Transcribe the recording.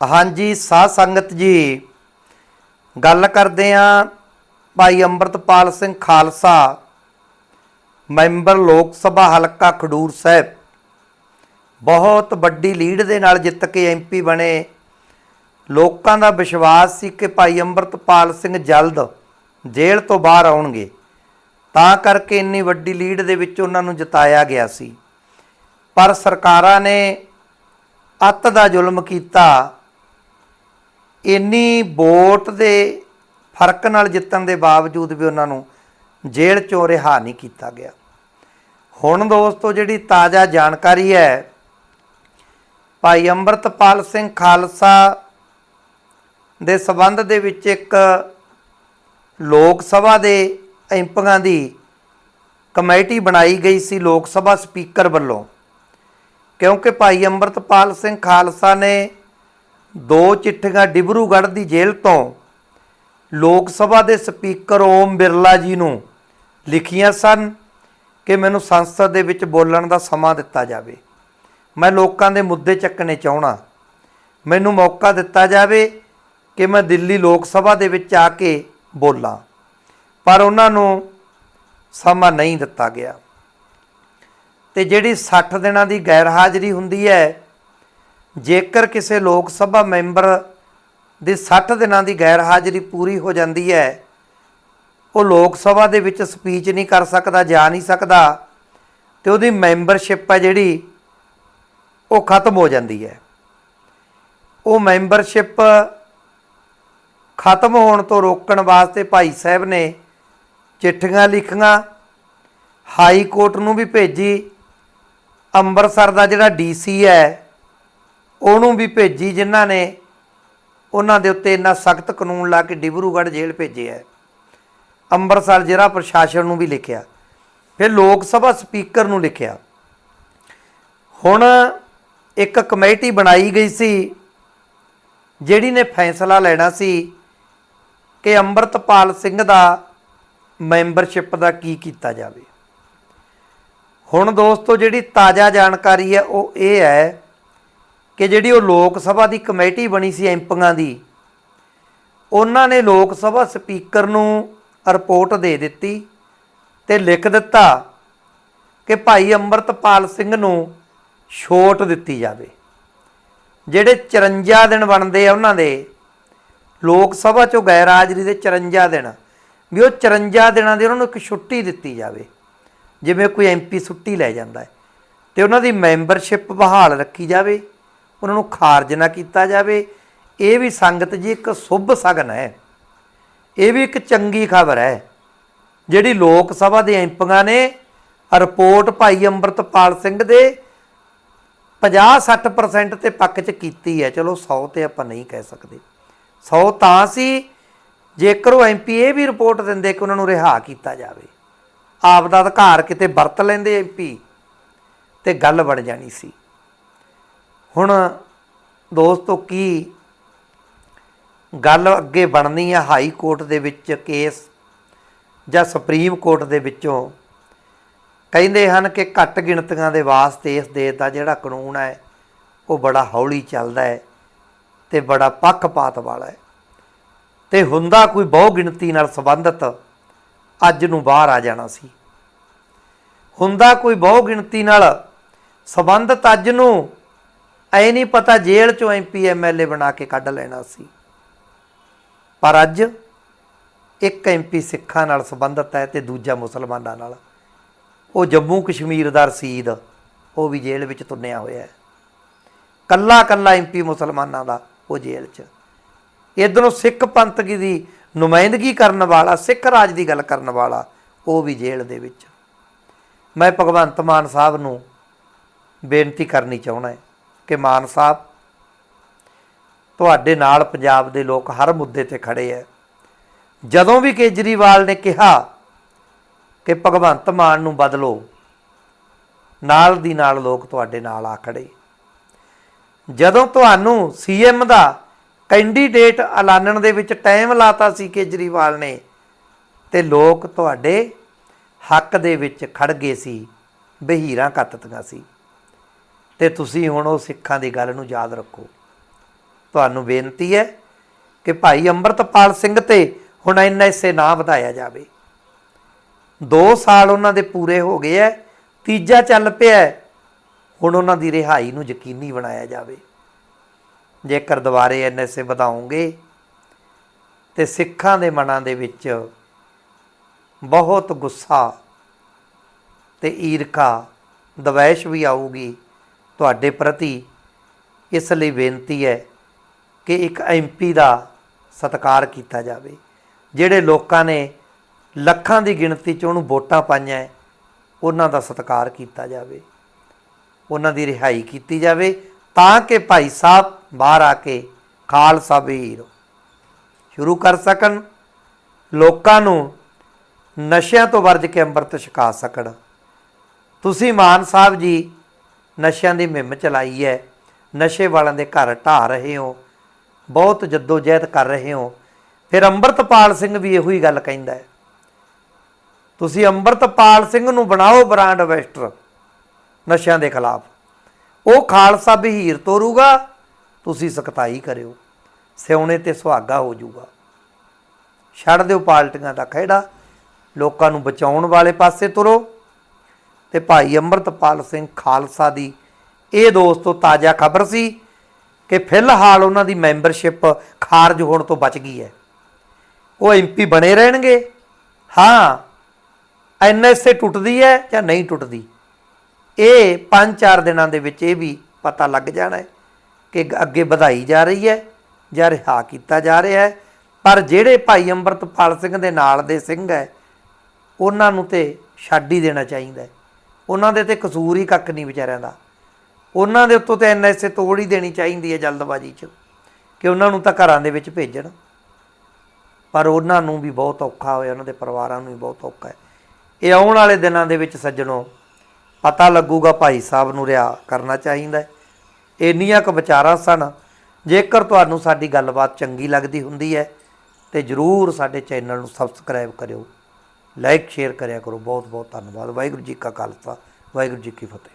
ਹਾਂਜੀ, ਸਾਧ ਸੰਗਤ ਜੀ, ਗੱਲ ਕਰਦੇ ਆਂ ਭਾਈ ਅੰਮ੍ਰਿਤਪਾਲ ਸਿੰਘ ਖਾਲਸਾ, ਮੈਂਬਰ ਲੋਕ ਸਭਾ ਹਲਕਾ ਖਡੂਰ ਸਾਹਿਬ। ਬਹੁਤ ਵੱਡੀ ਲੀਡ ਦੇ ਨਾਲ ਜਿੱਤ ਕੇ ਐਮਪੀ ਬਣੇ। ਲੋਕਾਂ ਦਾ ਵਿਸ਼ਵਾਸ ਸੀ ਕਿ ਭਾਈ ਅੰਮ੍ਰਿਤਪਾਲ ਸਿੰਘ ਜਲਦ ਜੇਲ੍ਹ ਤੋਂ ਬਾਹਰ ਆਉਣਗੇ। ਤਾਂ ਕਰਕੇ ਇੰਨੀ ਵੱਡੀ ਲੀਡ ਦੇ ਵਿੱਚ ਉਹਨਾਂ ਨੂੰ ਜਿਤਾਇਆ ਗਿਆ ਸੀ। ਪਰ ਸਰਕਾਰਾਂ ਨੇ ਅੱਤ ਦਾ ਜ਼ੁਲਮ ਕੀਤਾ। ਇੰਨੀ ਵੋਟ ਦੇ ਫ਼ਰਕ ਨਾਲ ਜਿੱਤਣ ਦੇ ਬਾਵਜੂਦ ਵੀ ਉਹਨਾਂ ਨੂੰ ਜੇਲ੍ਹ ਚੋਂ ਰਿਹਾ ਨਹੀਂ ਕੀਤਾ ਗਿਆ। ਹੁਣ ਦੋਸਤੋ, ਜਿਹੜੀ ਤਾਜ਼ਾ ਜਾਣਕਾਰੀ ਹੈ, ਭਾਈ ਅੰਮ੍ਰਿਤਪਾਲ ਸਿੰਘ ਖਾਲਸਾ ਦੇ ਸਬੰਧ ਦੇ ਵਿੱਚ ਇੱਕ ਲੋਕ ਸਭਾ ਦੇ ਐਮਪੀਆਂ ਦੀ ਕਮੇਟੀ ਬਣਾਈ ਗਈ ਸੀ ਲੋਕ ਸਭਾ ਸਪੀਕਰ ਵੱਲੋਂ। ਕਿਉਂਕਿ ਭਾਈ ਅੰਮ੍ਰਿਤਪਾਲ ਸਿੰਘ ਖਾਲਸਾ ਨੇ ਦੋ ਚਿੱਠੀਆਂ ਡਿਬਰੂਗੜ੍ਹ ਦੀ ਜੇਲ੍ਹ ਤੋਂ ਲੋਕ ਸਭਾ ਦੇ ਸਪੀਕਰ ਓਮ ਬਿਰਲਾ ਜੀ ਨੂੰ ਲਿਖੀਆਂ ਸਨ ਕਿ ਮੈਨੂੰ ਸੰਸਦ ਦੇ ਵਿੱਚ ਬੋਲਣ ਦਾ ਸਮਾਂ ਦਿੱਤਾ ਜਾਵੇ। ਮੈਂ ਲੋਕਾਂ ਦੇ ਮੁੱਦੇ ਚੱਕਣੇ ਚਾਹਣਾ ਮੈਨੂੰ ਮੌਕਾ ਦਿੱਤਾ ਜਾਵੇ ਕਿ ਮੈਂ ਦਿੱਲੀ ਲੋਕ ਸਭਾ ਦੇ ਵਿੱਚ ਆ ਕੇ ਬੋਲਾਂ, ਪਰ ਉਹਨਾਂ ਨੂੰ ਸਮਾਂ ਨਹੀਂ ਦਿੱਤਾ ਗਿਆ। ਤੇ ਜਿਹੜੀ 60 ਦਿਨਾਂ ਦੀ ਗੈਰ ਹਾਜ਼ਰੀ ਹੁੰਦੀ ਹੈ ਜੇਕਰ ਕਿਸੇ ਲੋਕ ਸਭਾ ਮੈਂਬਰ ਦੀ 60 ਦਿਨਾਂ ਦੀ ਗੈਰ ਹਾਜ਼ਰੀ ਪੂਰੀ ਹੋ ਜਾਂਦੀ ਹੈ, ਉਹ ਲੋਕ ਸਭਾ ਦੇ ਵਿੱਚ ਸਪੀਚ ਨਹੀਂ ਕਰ ਸਕਦਾ, ਜਾ ਨਹੀਂ ਸਕਦਾ, ਤੇ ਉਹਦੀ ਮੈਂਬਰਸ਼ਿਪ ਹੈ ਜਿਹੜੀ, ਉਹ ਖਤਮ ਹੋ ਜਾਂਦੀ ਹੈ। ਉਹ ਮੈਂਬਰਸ਼ਿਪ ਖਤਮ ਹੋਣ ਤੋਂ ਰੋਕਣ ਵਾਸਤੇ ਭਾਈ ਸਾਹਿਬ ਨੇ ਚਿੱਠੀਆਂ ਲਿਖੀਆਂ, ਹਾਈ ਕੋਰਟ ਨੂੰ ਵੀ ਭੇਜੀ, ਅੰਮ੍ਰਿਤਸਰ ਦਾ ਜਿਹੜਾ ਡੀਸੀ ਹੈ ਉਹਨੂੰ ਵੀ ਭੇਜੀ ਜਿਨ੍ਹਾਂ ਨੇ ਉਹਨਾਂ ਦੇ ਉੱਤੇ ਇੰਨਾ ਸਖਤ ਕਾਨੂੰਨ ਲਾ ਕੇ ਡਿਬਰੂਗੜ੍ਹ ਜੇਲ੍ਹ ਭੇਜਿਆ ਹੈ ਅੰਮ੍ਰਿਤਸਰ ਜ਼ਿਲ੍ਹਾ ਪ੍ਰਸ਼ਾਸਨ ਨੂੰ ਵੀ ਲਿਖਿਆ। ਫਿਰ ਲੋਕ ਸਭਾ ਸਪੀਕਰ ਨੂੰ ਲਿਖਿਆ। ਹੁਣ ਇੱਕ ਕਮੇਟੀ ਬਣਾਈ ਗਈ ਸੀ ਜਿਹੜੀ ਨੇ ਫੈਸਲਾ ਲੈਣਾ ਸੀ ਕਿ ਅੰਮ੍ਰਿਤਪਾਲ ਸਿੰਘ ਦਾ ਮੈਂਬਰਸ਼ਿਪ ਦਾ ਕੀ ਕੀਤਾ ਜਾਵੇ। ਹੁਣ ਦੋਸਤੋ ਜਿਹੜੀ ਤਾਜ਼ਾ ਜਾਣਕਾਰੀ ਹੈ ਉਹ ਇਹ ਹੈ ਕਿ ਜਿਹੜੀ ਉਹ ਲੋਕ ਸਭਾ ਦੀ ਕਮੇਟੀ ਬਣੀ ਸੀ ਐਮਪੀਆਂ ਦੀ, ਉਹਨਾਂ ਨੇ ਲੋਕ ਸਭਾ ਸਪੀਕਰ ਨੂੰ ਰਿਪੋਰਟ ਦੇ ਦਿੱਤੀ ਤੇ ਲਿਖ ਦਿੱਤਾ ਕਿ ਭਾਈ ਅੰਮ੍ਰਿਤਪਾਲ ਸਿੰਘ ਨੂੰ ਛੋਟ ਦਿੱਤੀ ਜਾਵੇ। ਜਿਹੜੇ 54 ਦਿਨ ਬਣਦੇ ਆ ਉਹਨਾਂ ਦੇ, ਲੋਕ ਸਭਾ ਚੋਂ ਗੈਰ ਹਾਜ਼ਰੀ ਦੇ 54 ਦਿਨ, ਵੀ ਉਹ 54 ਦਿਨਾਂ ਦੀ ਉਹਨਾਂ ਨੂੰ ਇੱਕ ਛੁੱਟੀ ਦਿੱਤੀ ਜਾਵੇ, ਜਿਵੇਂ ਕੋਈ ਐਮਪੀ ਛੁੱਟੀ ਲੈ ਜਾਂਦਾ ਹੈ ਤੇ ਉਹਨਾਂ ਦੀ ਮੈਂਬਰਸ਼ਿਪ ਬਹਾਲ ਰੱਖੀ ਜਾਵੇ। ਉਹਨਾਂ ਨੂੰ ਖਾਰਜ ਨਾ ਕੀਤਾ ਜਾਵੇ। ਇਹ ਵੀ ਸੰਗਤ ਜੀ ਇੱਕ ਸੁਭ ਸਗਨ ਹੈ। ਇਹ ਵੀ ਇੱਕ ਚੰਗੀ ਖਬਰ ਹੈ। ਜਿਹੜੀ ਲੋਕ ਸਭਾ ਦੇ ਐਮਪੀਆਂ ਨੇ, ਰਿਪੋਰਟ ਭਾਈ ਅੰਮ੍ਰਿਤਪਾਲ ਸਿੰਘ ਦੇ 50-60% ਤੇ ਪੱਖ 'ਚ ਕੀਤੀ ਹੈ। ਚਲੋ 100 ਤੇ ਆਪਾਂ ਨਹੀਂ ਕਹਿ ਸਕਦੇ। 100 ਤਾਂ ਸੀ, ਜੇਕਰ ਉਹ ਐਮਪੀ ਇਹ ਵੀ ਰਿਪੋਰਟ ਦਿੰਦੇ ਕਿ ਉਹਨਾਂ ਨੂੰ ਰਿਹਾ ਕੀਤਾ ਜਾਵੇ। ਆਪ ਦਾ ਅਧਿਕਾਰ ਕਿਤੇ ਵਰਤ ਲੈਂਦੇ ਐਮਪੀ ਤੇ ਗੱਲ ਬਣ ਜਾਣੀ ਸੀ। ਹੁਣ ਦੋਸਤੋ ਕੀ ਗੱਲ ਅੱਗੇ ਬਣਨੀ ਹੈ ਹਾਈ ਕੋਰਟ ਦੇ ਵਿੱਚ ਕੇਸ ਜਾਂ ਸੁਪਰੀਮ ਕੋਰਟ ਦੇ ਵਿੱਚੋਂ? ਕਹਿੰਦੇ ਹਨ ਕਿ ਘੱਟ ਗਿਣਤੀਆਂ ਦੇ ਵਾਸਤੇ ਇਸ ਦੇਸ਼ ਦਾ ਜਿਹੜਾ ਕਾਨੂੰਨ ਹੈ, ਉਹ ਬੜਾ ਹੌਲੀ ਚੱਲਦਾ ਹੈ ਤੇ ਬੜਾ ਪੱਖਪਾਤ ਵਾਲਾ ਹੈ। ਤੇ ਹੁੰਦਾ ਕੋਈ ਬਹੁ ਗਿਣਤੀ ਨਾਲ ਸੰਬੰਧਿਤ ਅੱਜ ਨੂੰ ਬਾਹਰ ਆ ਜਾਣਾ ਸੀ। ਹੁੰਦਾ ਕੋਈ ਬਹੁ ਗਿਣਤੀ ਨਾਲ ਸੰਬੰਧਿਤ ਅੱਜ ਨੂੰ ਐ ਨਹੀਂ ਪਤਾ ਜੇਲ੍ਹ ਚੋਂ ਐਮਪੀ ਐਮਐਲਏ ਬਣਾ ਕੇ ਕੱਢ ਲੈਣਾ ਸੀ। ਪਰ ਅੱਜ ਇੱਕ ਐਮਪੀ ਸਿੱਖਾਂ ਨਾਲ ਸੰਬੰਧਿਤ ਹੈ ਤੇ ਦੂਜਾ ਮੁਸਲਮਾਨਾਂ ਨਾਲ। ਉਹ ਜੰਮੂ ਕਸ਼ਮੀਰ ਦਾ ਰਸੀਦ, ਉਹ ਵੀ ਜੇਲ੍ਹ ਵਿੱਚ ਤੁੰਨਿਆ ਹੋਇਆ ਹੈ। ਕੱਲਾ ਕੱਲਾ ਐਮਪੀ ਮੁਸਲਮਾਨਾਂ ਦਾ ਉਹ ਜੇਲ੍ਹ 'ਚ। ਇਧਰੋਂ ਸਿੱਖ ਪੰਥ ਦੀ ਨੁਮਾਇੰਦਗੀ ਕਰਨ ਵਾਲਾ, ਸਿੱਖ ਰਾਜ ਦੀ ਗੱਲ ਕਰਨ ਵਾਲਾ, ਉਹ ਵੀ ਜੇਲ੍ਹ ਦੇ ਵਿੱਚ। ਮੈਂ ਭਗਵੰਤ ਮਾਨ ਸਾਹਿਬ ਨੂੰ ਬੇਨਤੀ ਕਰਨੀ ਚਾਹੁੰਦਾ ਹੈ ਕਿ ਮਾਨ ਸਾਹਿਬ, ਤੁਹਾਡੇ ਨਾਲ ਪੰਜਾਬ ਦੇ ਲੋਕ ਹਰ ਮੁੱਦੇ ਤੇ ਖੜੇ ਐ। ਜਦੋਂ ਵੀ ਕੇਜਰੀਵਾਲ ਨੇ ਕਿਹਾ ਕਿ ਭਗਵੰਤ ਮਾਨ ਨੂੰ ਬਦਲੋ, ਨਾਲ ਦੀ ਨਾਲ ਲੋਕ ਤੁਹਾਡੇ ਨਾਲ ਆ ਖੜੇ। ਜਦੋਂ ਤੁਹਾਨੂੰ ਸੀਐਮ ਦਾ ਕੈਂਡੀਡੇਟ ਐਲਾਨਣ ਦੇ ਵਿੱਚ ਟਾਈਮ ਲਾਤਾ ਸੀ ਕੇਜਰੀਵਾਲ ਨੇ, ਤੇ ਲੋਕ ਤੁਹਾਡੇ ਹੱਕ ਦੇ ਵਿੱਚ ਖੜ ਗਏ ਸੀ, ਬਹੀਰਾਂ ਕੱਤਤੀਆਂ ਸੀ। ਤੇ ਤੁਸੀਂ ਹੁਣ ਉਹ ਸਿੱਖਾਂ ਦੀ ਗੱਲ ਨੂੰ ਯਾਦ ਰੱਖੋ। ਤੁਹਾਨੂੰ ਬੇਨਤੀ ਹੈ ਕਿ ਭਾਈ ਅੰਮ੍ਰਿਤਪਾਲ ਸਿੰਘ ਤੇ ਹੁਣ ਐਨਐਸਏ ਨਾ ਵਧਾਇਆ ਜਾਵੇ। 2 ਸਾਲ ਉਹਨਾਂ ਦੇ ਪੂਰੇ ਹੋ ਗਏ ਐ, ਤੀਜਾ ਚੱਲ ਪਿਆ ਹੁਣ ਉਹਨਾਂ ਦੀ ਰਿਹਾਈ ਨੂੰ ਯਕੀਨੀ ਬਣਾਇਆ ਜਾਵੇ। ਜੇਕਰ ਦੁਬਾਰੇ ਐਨਐਸਏ ਵਧਾਉਂਗੇ ਤੇ ਸਿੱਖਾਂ ਦੇ ਮਨਾਂ ਦੇ ਵਿੱਚ ਬਹੁਤ ਗੁੱਸਾ ਤੇ ਈਰਖਾ, ਦਵੈਸ਼ ਵੀ ਆਊਗੀ। ਤੁਹਾਡੇ ਪ੍ਰਤੀ ਇਸ ਲਈ ਬੇਨਤੀ ਹੈ ਕਿ ਇੱਕ ਐਮਪੀ ਦਾ ਸਤਿਕਾਰ ਕੀਤਾ ਜਾਵੇ। ਜਿਹੜੇ ਲੋਕਾਂ ਨੇ ਲੱਖਾਂ ਦੀ ਗਿਣਤੀ 'ਚ ਉਹਨੂੰ ਵੋਟਾਂ ਪਾਈਆਂ ਉਹਨਾਂ ਦਾ ਸਤਿਕਾਰ ਕੀਤਾ ਜਾਵੇ। ਉਹਨਾਂ ਦੀ ਰਿਹਾਈ ਕੀਤੀ ਜਾਵੇ ਤਾਂ ਕਿ ਭਾਈ ਸਾਹਿਬ ਬਾਹਰ ਆ ਕੇ ਖਾਲਸਾ ਵੀਰ ਸ਼ੁਰੂ ਕਰ ਸਕਣ, ਲੋਕਾਂ ਨੂੰ ਨਸ਼ਿਆਂ ਤੋਂ ਵਰਜ ਕੇ ਅੰਮ੍ਰਿਤ ਛਕਾ ਸਕਣ। ਤੁਸੀਂ ਮਾਨ ਸਾਹਿਬ ਜੀ ਨਸ਼ਿਆਂ ਦੀ ਮੁਹਿੰਮ ਚਲਾਈ ਹੈ। ਨਸ਼ੇ ਵਾਲਿਆਂ ਦੇ ਘਰ ਢਾ ਰਹੇ ਹੋ। ਬਹੁਤ ਜਦੋਜਹਿਦ ਕਰ ਰਹੇ ਹੋ। ਫਿਰ ਅੰਮ੍ਰਿਤਪਾਲ ਸਿੰਘ ਵੀ ਇਹੋ ਹੀ ਗੱਲ ਕਹਿੰਦਾ ਹੈ। ਤੁਸੀਂ ਅੰਮ੍ਰਿਤਪਾਲ ਸਿੰਘ ਨੂੰ ਬਣਾਓ ਬ੍ਰਾਂਡ ਐਂਬੈਸਡਰ ਨਸ਼ਿਆਂ ਦੇ ਖਿਲਾਫ। ਉਹ ਖਾਲਸਾ ਬਹੀਰ ਤੋਰੂਗਾ, ਤੁਸੀਂ ਸਖਤਾਈ ਕਰਿਓ। ਸਿਉਣੇ ਤੇ ਸੁਹਾਗਾ ਹੋ ਜਾਊਗਾ। ਛੱਡ ਦਿਓ ਪਾਲਟੀਆਂ ਦਾ ਖਹਿੜਾ। ਲੋਕਾਂ ਨੂੰ ਬਚਾਉਣ ਵਾਲੇ ਪਾਸੇ ਤੁਰੋ। ਤੇ ਭਾਈ ਅੰਮ੍ਰਿਤਪਾਲ ਸਿੰਘ ਖਾਲਸਾ ਦੀ ਇਹ ਦੋਸਤੋ ਤਾਜ਼ਾ ਖਬਰ ਸੀ ਕਿ ਫਿਲਹਾਲ ਉਹਨਾਂ ਦੀ ਮੈਂਬਰਸ਼ਿਪ ਖਾਰਜ ਹੋਣ ਤੋਂ ਬਚ ਗਈ ਹੈ। ਉਹ ਐਮਪੀ ਬਣੇ ਰਹਿਣਗੇ। ਹਾਂ ਐਨਐਸਏ ਟੁੱਟਦੀ ਹੈ ਜਾਂ ਨਹੀਂ ਟੁੱਟਦੀ? ਇਹ 5-4 ਦਿਨਾਂ ਦੇ ਵਿੱਚ ਇਹ ਵੀ ਪਤਾ ਲੱਗ ਜਾਣਾ ਹੈ ਕਿ ਅੱਗੇ ਵਧਾਈ ਜਾ ਰਹੀ ਹੈ ਜਾਂ ਰਿਹਾ ਕੀਤਾ ਜਾ ਰਿਹਾ ਹੈ। ਪਰ ਜਿਹੜੇ ਭਾਈ ਅੰਮ੍ਰਿਤਪਾਲ ਸਿੰਘ ਦੇ ਨਾਲ ਦੇ ਸਿੰਘ ਹੈ, ਉਹਨਾਂ ਨੂੰ ਤੇ ਛੱਡ ਹੀ ਦੇਣਾ ਚਾਹੀਦਾ ਹੈ। ਉਹਨਾਂ ਦੇ ਤੇ ਕਸੂਰ ਹੀ ਕੱਖ ਨਹੀਂ ਵਿਚਾਰਿਆਂ ਦਾ। ਉਹਨਾਂ ਦੇ ਉੱਤੋਂ ਤੇ ਐਨਐਸਏ ਤੋੜ ਹੀ ਦੇਣੀ ਚਾਹੀਦੀ ਹੈ ਜਲਦਬਾਜ਼ੀ 'ਚ ਕਿ ਉਹਨਾਂ ਨੂੰ ਤਾਂ ਘਰਾਂ ਦੇ ਵਿੱਚ ਭੇਜਣ। ਪਰ ਉਹਨਾਂ ਨੂੰ ਵੀ ਬਹੁਤ ਔਖਾ ਹੋਇਆ, ਉਹਨਾਂ ਦੇ ਪਰਿਵਾਰਾਂ ਨੂੰ ਵੀ ਬਹੁਤ ਔਖਾ ਹੈ। ਇਹ ਆਉਣ ਵਾਲੇ ਦਿਨਾਂ ਦੇ ਵਿੱਚ ਸੱਜਣੋ, ਪਤਾ ਲੱਗੂਗਾ ਭਾਈ ਸਾਹਿਬ ਨੂੰ ਰਿਆ ਕਰਨਾ ਚਾਹੀਦਾ ਹੈ। ਇੰਨੀਆਂ ਕੁ ਵਿਚਾਰਾਂ ਸਨ, ਜੇਕਰ ਤੁਹਾਨੂੰ ਸਾਡੀ ਗੱਲਬਾਤ ਚੰਗੀ ਲੱਗਦੀ ਹੁੰਦੀ ਹੈ, ਤੇ ਜਰੂਰ ਸਾਡੇ ਚੈਨਲ ਨੂੰ ਸਬਸਕ੍ਰਾਈਬ ਕਰਿਓ। ਲਾਈਕ, ਸ਼ੇਅਰ ਕਰਿਆ ਕਰੋ। ਬਹੁਤ ਬਹੁਤ ਧੰਨਵਾਦ। ਵਾਹਿਗੁਰੂ ਜੀ ਕਾ ਖਾਲਸਾ, ਵਾਹਿਗੁਰੂ ਜੀ ਕੀ ਫਤਿਹ।